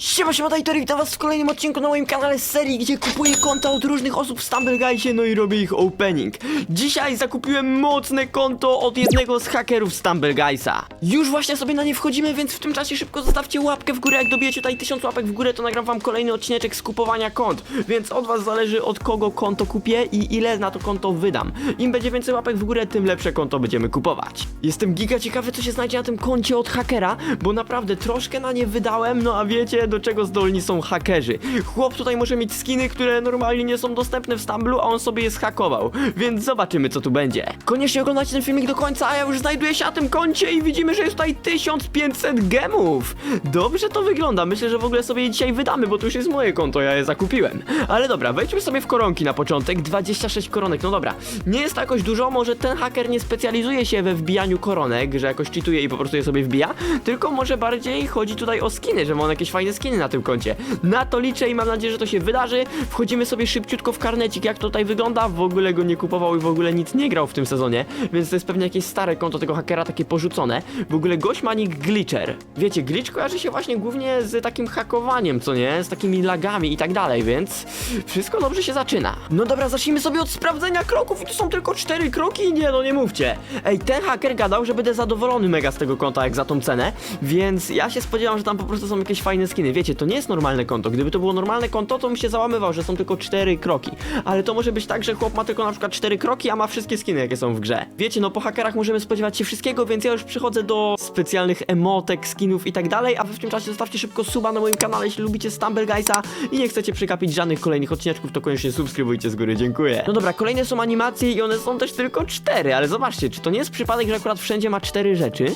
Siema, siema, Dajtory, witam was w kolejnym odcinku na moim kanale z serii, gdzie kupuję konta od różnych osób w StumbleGuysie, no i robię ich opening. Dzisiaj zakupiłem mocne konto od jednego z hakerów StumbleGuysa. Już właśnie sobie na nie wchodzimy, więc w tym czasie szybko zostawcie łapkę w górę, jak dobijecie tutaj 1000 łapek w górę, to nagram wam kolejny odcineczek z kupowania kont. Więc od was zależy od kogo konto kupię i ile na to konto wydam. Im będzie więcej łapek w górę, tym lepsze konto będziemy kupować. Jestem giga ciekawy, co się znajdzie na tym koncie od hakera, bo naprawdę troszkę na nie wydałem, no a wiecie, do czego zdolni są hakerzy. Chłop tutaj może mieć skiny, które normalnie nie są dostępne w Stumblu, a on sobie je zhakował, więc zobaczymy, co tu będzie. Koniecznie oglądajcie ten filmik do końca, a ja już znajduję się na tym koncie i widzimy, że jest tutaj 1500 gemów. Dobrze to wygląda, myślę, że w ogóle sobie je dzisiaj wydamy, bo to już jest moje konto, ja je zakupiłem. Ale dobra, wejdźmy sobie w koronki na początek, 26 koronek, no dobra. Nie jest to jakoś dużo, może ten haker nie specjalizuje się we wbijaniu koronek, że jakoś cheatuje i po prostu je sobie wbija, tylko może bardziej chodzi tutaj o skiny, że ma on jakieś fajne skiny na tym koncie. Na to liczę i mam nadzieję, że to się wydarzy. Wchodzimy sobie szybciutko w karnecik, jak to tutaj wygląda. W ogóle go nie kupował i w ogóle nic nie grał w tym sezonie, więc to jest pewnie jakieś stare konto tego hakera, takie porzucone. W ogóle gość ma nick Glitcher. Wiecie, glitch kojarzy się właśnie głównie z takim hakowaniem, co nie? Z takimi lagami i tak dalej, więc wszystko dobrze się zaczyna. No dobra, zacznijmy sobie od sprawdzenia kroków i to są tylko cztery kroki? Nie, no nie mówcie. Ej, ten haker gadał, że będę zadowolony mega z tego konta, jak za tą cenę, więc ja się spodziewam, że tam po prostu są jakieś fajne skiny. Wiecie, to nie jest normalne konto. Gdyby to było normalne konto, to bym się załamywał, że są tylko cztery kroki. Ale to może być tak, że chłop ma tylko na przykład cztery kroki, a ma wszystkie skiny, jakie są w grze. Wiecie, no po hakerach możemy spodziewać się wszystkiego, więc ja już przychodzę do specjalnych emotek, skinów i tak dalej, a wy w tym czasie zostawcie szybko suba na moim kanale, jeśli lubicie StumbleGuysa i nie chcecie przegapić żadnych kolejnych odcineczków, to koniecznie subskrybujcie z góry, dziękuję. No dobra, kolejne są animacje i one są też tylko cztery, ale zobaczcie, czy to nie jest przypadek, że akurat wszędzie ma cztery rzeczy?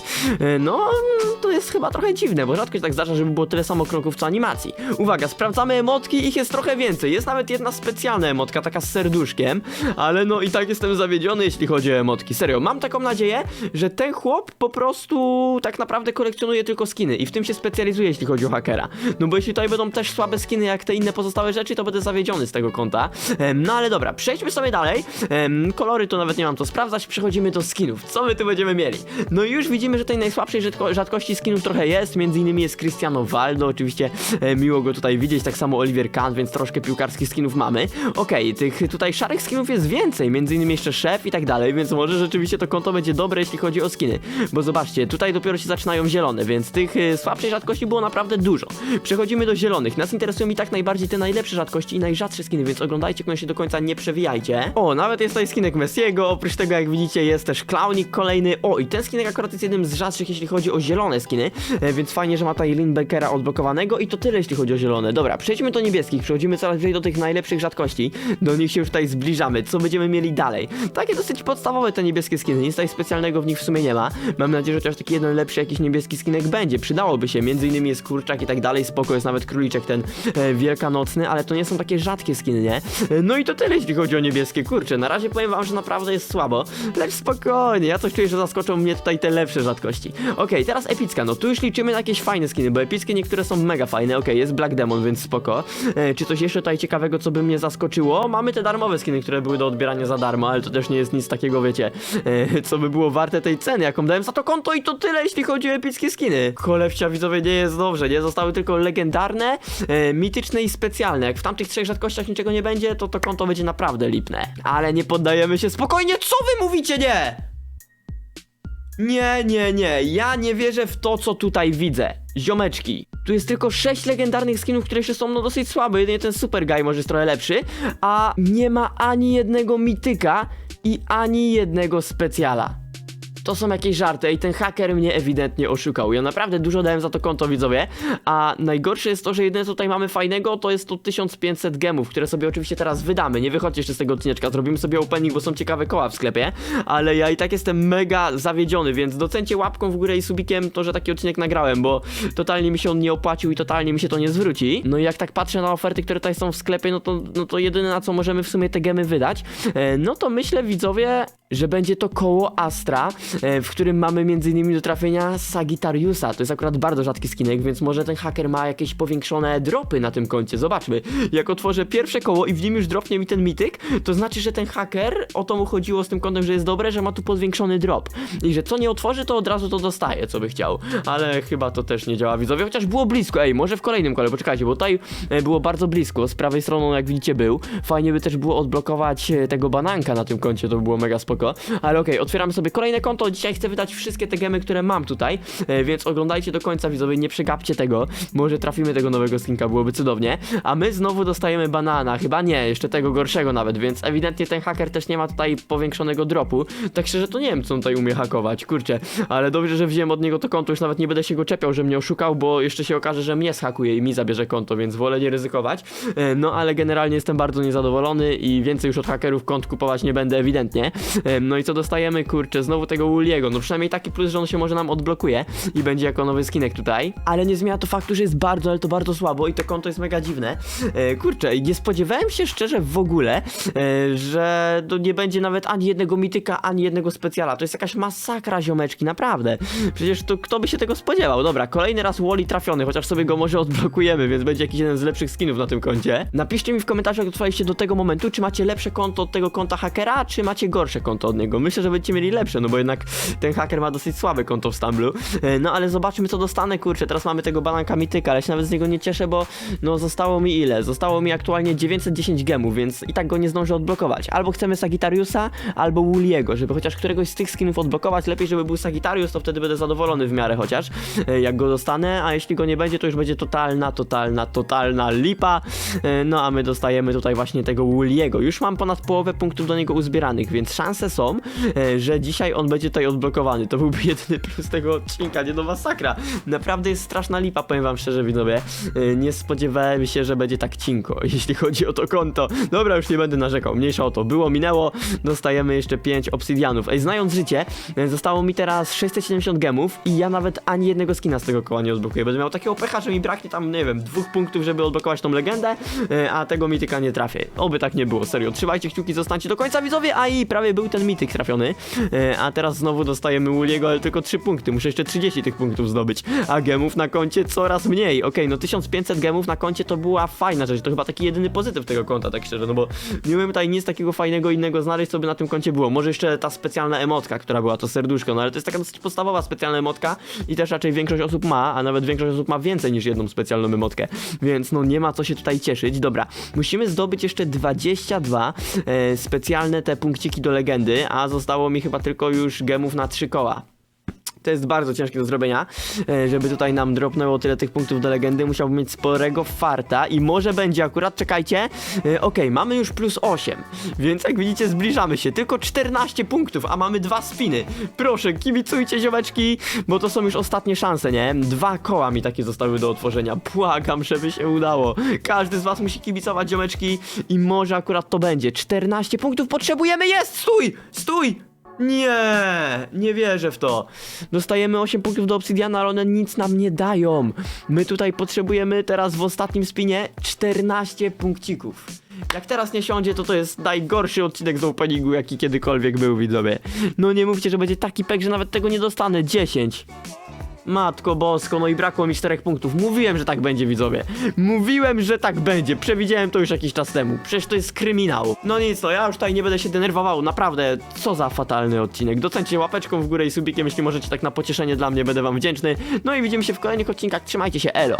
E, No, to jest chyba trochę dziwne, bo rzadko się tak zdarza, żeby było tyle samo kroków co animacji. Uwaga, sprawdzamy emotki, ich jest trochę więcej. Jest nawet jedna specjalna emotka, taka z serduszkiem, ale no i tak jestem zawiedziony, jeśli chodzi o emotki. Serio, mam taką nadzieję, że ten chłop po prostu tak naprawdę kolekcjonuje tylko skiny i w tym się specjalizuje, jeśli chodzi o hakera. No bo jeśli tutaj będą też słabe skiny jak te inne pozostałe rzeczy, to będę zawiedziony z tego konta. No ale dobra, przejdźmy sobie dalej. Kolory to nawet nie mam to sprawdzać, przechodzimy do skinów. Co my tu będziemy mieli? No i już widzimy, że tej najsłabszej rzadko, rzadkości skinów trochę jest, między innymi jest Cristiano Waldo, e, miło go tutaj widzieć, tak samo Oliver Kahn, więc troszkę piłkarskich skinów mamy. Okej, tych tutaj szarych skinów jest więcej, między innymi jeszcze szef i tak dalej, więc może rzeczywiście to konto będzie dobre, jeśli chodzi o skiny. Bo zobaczcie, tutaj dopiero się zaczynają zielone, więc tych e, słabszej rzadkości było naprawdę dużo. Przechodzimy do zielonych. Nas interesują i tak najbardziej te najlepsze rzadkości i najrzadsze skiny, więc oglądajcie koniecznie do końca, nie przewijajcie. O, nawet jest tutaj skinek Messiego, oprócz tego jak widzicie jest też Clownik kolejny. O, i ten skinek akurat jest jednym z rzadszych, jeśli chodzi o zielone skiny, e, więc fajnie, że ma tutaj Lindbeckera i to tyle, jeśli chodzi o zielone. Dobra, przejdźmy do niebieskich, przechodzimy coraz bliżej do tych najlepszych rzadkości. Do nich się już tutaj zbliżamy. Co będziemy mieli dalej? Takie dosyć podstawowe te niebieskie skiny, nic tutaj specjalnego w nich w sumie nie ma. Mam nadzieję, że chociaż taki jeden lepszy jakiś niebieski skinek będzie. Przydałoby się, między innymi jest kurczak i tak dalej, spoko, jest nawet króliczek ten e, wielkanocny, ale to nie są takie rzadkie skiny, nie? E, no i to tyle, jeśli chodzi o niebieskie, kurczę, na razie powiem wam, że naprawdę jest słabo, lecz spokojnie, ja coś czuję, że zaskoczą mnie tutaj te lepsze rzadkości. Okej, teraz epicka, no tu już liczymy na jakieś fajne skiny, bo epickie niektóre są mega fajne, okej, jest Black Demon, więc spoko. E, czy coś jeszcze tutaj ciekawego, co by mnie zaskoczyło? Mamy te darmowe skiny, które były do odbierania za darmo, ale to też nie jest nic takiego, wiecie, e, co by było warte tej ceny, jaką dałem za to konto i to tyle, jeśli chodzi o epickie skiny. Cholewcia, widzowie, nie jest dobrze, nie? Zostały tylko legendarne, e, mityczne i specjalne. Jak w tamtych trzech rzadkościach niczego nie będzie, to to konto będzie naprawdę lipne. Ale nie poddajemy się spokojnie, co wy mówicie, nie? Nie, nie, nie, ja nie wierzę w to, co tutaj widzę. Ziomeczki, tu jest tylko 6 legendarnych skinów, które jeszcze są no dosyć słabe, jedynie ten Super Guy może jest trochę lepszy, a nie ma ani jednego mityka i ani jednego specjala. To są jakieś żarty i ten haker mnie ewidentnie oszukał. Ja naprawdę dużo dałem za to konto widzowie, a najgorsze jest to, że jedyne co tutaj mamy fajnego to jest to 1500 gemów, które sobie oczywiście teraz wydamy. Nie wychodźcie jeszcze z tego odcineczka, zrobimy sobie opening, bo są ciekawe koła w sklepie, ale ja i tak jestem mega zawiedziony, więc docencie łapką w górę i subikiem to, że taki odcinek nagrałem, bo totalnie mi się on nie opłacił i totalnie mi się to nie zwróci. No i jak tak patrzę na oferty, które tutaj są w sklepie, no to, no to jedyne na co możemy w sumie te gemy wydać, e, no to myślę widzowie, że będzie to koło Astra, e, w którym mamy m.in. do trafienia Sagittariusa. To jest akurat bardzo rzadki skinek, więc może ten haker ma jakieś powiększone dropy na tym koncie. Zobaczmy. Jak otworzę pierwsze koło i w nim już dropnie mi ten mityk, to znaczy, że ten haker, o to mu chodziło z tym kontem, że jest dobre, że ma tu podwiększony drop. I że co nie otworzy, to od razu to dostaje, co by chciał. Ale chyba to też nie działa widzowie, chociaż było blisko. Ej, może w kolejnym kole, poczekajcie, bo tutaj e, było bardzo blisko. Z prawej stroną, jak widzicie, był. Fajnie by też było odblokować e, tego bananka na tym koncie, to by było mega spoko. Ale okej, otwieramy sobie kolejne konto. Dzisiaj chcę wydać wszystkie te gemy, które mam tutaj, e, więc oglądajcie do końca, widzowie, nie przegapcie tego. Może trafimy tego nowego skinka, byłoby cudownie. A my znowu dostajemy banana, chyba nie, jeszcze tego gorszego nawet, więc ewidentnie ten haker też nie ma tutaj powiększonego dropu. Tak szczerze to nie wiem, co on tutaj umie hakować, kurczę. Ale dobrze, że wziąłem od niego to konto, już nawet nie będę się go czepiał, że mnie oszukał, bo jeszcze się okaże, że mnie schakuje i mi zabierze konto, więc wolę nie ryzykować. E, No ale generalnie jestem bardzo niezadowolony i więcej już od hakerów kont kupować nie będę ewidentnie. No i co dostajemy, kurczę, znowu tego Wooliego. No przynajmniej taki plus, że on się może nam odblokuje i będzie jako nowy skinek tutaj. Ale nie zmienia to faktu, że jest bardzo, ale to bardzo słabo i to konto jest mega dziwne. E, Kurczę, nie spodziewałem się szczerze w ogóle, e, że to nie będzie nawet ani jednego mityka, ani jednego specjala. To jest jakaś masakra, ziomeczki, naprawdę. Przecież to kto by się tego spodziewał? Dobra, kolejny raz Wally trafiony, chociaż sobie go może odblokujemy, więc będzie jakiś jeden z lepszych skinów na tym koncie. Napiszcie mi w komentarzach, jak dotrwaliście do tego momentu, czy macie lepsze konto od tego konta hakera, czy macie gorsze konto od niego. Myślę, że będziecie mieli lepsze, no bo jednak ten haker ma dosyć słabe konto w Stamblu. E, No ale zobaczmy, co dostanę, kurczę. Teraz mamy tego bananka mityka, ale się nawet z niego nie cieszę, bo no zostało mi ile? Zostało mi aktualnie 910 gemów, więc i tak go nie zdążę odblokować. Albo chcemy Sagittariusa, albo Wooliego, żeby chociaż któregoś z tych skinów odblokować. Lepiej, żeby był Sagittarius, to wtedy będę zadowolony w miarę chociaż, e, jak go dostanę, a jeśli go nie będzie, to już będzie totalna, totalna, totalna lipa. E, No a my dostajemy tutaj właśnie tego Wooliego. Już mam ponad połowę punktów do niego uzbieranych, więc szanse są, e, że dzisiaj on będzie tutaj odblokowany. To byłby jedyny plus tego odcinka, nie no masakra. Naprawdę jest straszna lipa, powiem wam szczerze, widzowie. E, Nie spodziewałem się, że będzie tak cinko, jeśli chodzi o to konto. Dobra, już nie będę narzekał, mniejsza o to. Było, minęło, dostajemy jeszcze 5 obsydianów. Ej, znając życie, e, zostało mi teraz 670 gemów i ja nawet ani jednego skina z tego koła nie odblokuję. Będę miał takiego pecha, że mi braknie tam, nie wiem, dwóch punktów, żeby odblokować tą legendę, a tego mityka nie trafię. Oby tak nie było, serio. Trzymajcie kciuki, zostańcie do końca, widzowie, a i prawie był ten mityk trafiony. E, A teraz znowu dostajemy Wooliego, ale tylko 3 punkty. Muszę jeszcze 30 tych punktów zdobyć, a gemów na koncie coraz mniej. Okej, no 1500 gemów na koncie to była fajna rzecz. To chyba taki jedyny pozytyw tego konta, tak szczerze, no bo nie umiem tutaj nic takiego fajnego innego znaleźć, co by na tym koncie było. Może jeszcze ta specjalna emotka, która była, to serduszko, no ale to jest taka dosyć podstawowa specjalna emotka i też raczej większość osób ma, a nawet większość osób ma więcej niż jedną specjalną emotkę, więc no nie ma co się tutaj cieszyć. Dobra, musimy zdobyć jeszcze 22 e, specjalne te punkciki do legendy, a zostało mi chyba tylko już gemów na 3 koła. To jest bardzo ciężkie do zrobienia, e, żeby tutaj nam dropnęło tyle tych punktów do legendy. Musiałbym mieć sporego farta i może będzie akurat, czekajcie. E, Okej, mamy już plus 8, więc jak widzicie zbliżamy się. Tylko 14 punktów, a mamy dwa spiny. Proszę, kibicujcie ziomeczki, bo to są już ostatnie szanse, nie? Dwa koła mi takie zostały do otworzenia. Błagam, żeby się udało. Każdy z was musi kibicować ziomeczki i może akurat to będzie. 14 punktów potrzebujemy, jest! Stój! Stój! Nie, nie wierzę w to. Dostajemy 8 punktów do obsydiana, ale one nic nam nie dają. My tutaj potrzebujemy teraz w ostatnim spinie 14 punkcików. Jak teraz nie siądzie, to to jest najgorszy odcinek z openingu, jaki kiedykolwiek był, widzowie. No nie mówcie, że będzie taki pek, że nawet tego nie dostanę. 10. Matko bosko, no i brakło mi 4 punktów. Mówiłem, że tak będzie, widzowie. Mówiłem, że tak będzie. Przewidziałem to już jakiś czas temu. Przecież to jest kryminał. No nic, no ja już tutaj nie będę się denerwował. Naprawdę, co za fatalny odcinek. Docencie łapeczką w górę i subikiem, jeśli możecie tak na pocieszenie dla mnie, będę wam wdzięczny. No i widzimy się w kolejnych odcinkach. Trzymajcie się, elo.